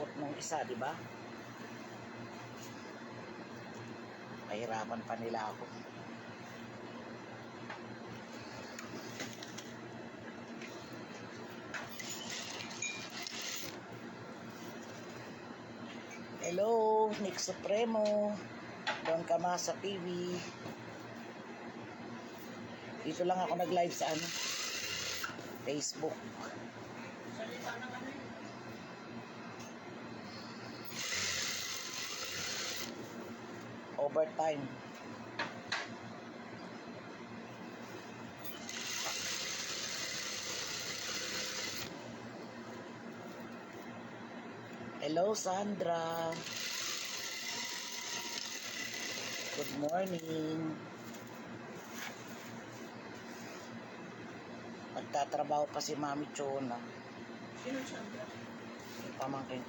passport nung isa, di ba? Pahirapan pa nila ako. Hello, Nick Supremo. Doon ka ma sa TV. Dito lang ako nag-live sa ano, Facebook. Overtime. Hello, Sandra. Good morning. Nagtatrabaho pa si Mami Chona. Sino? Yung pamangkin.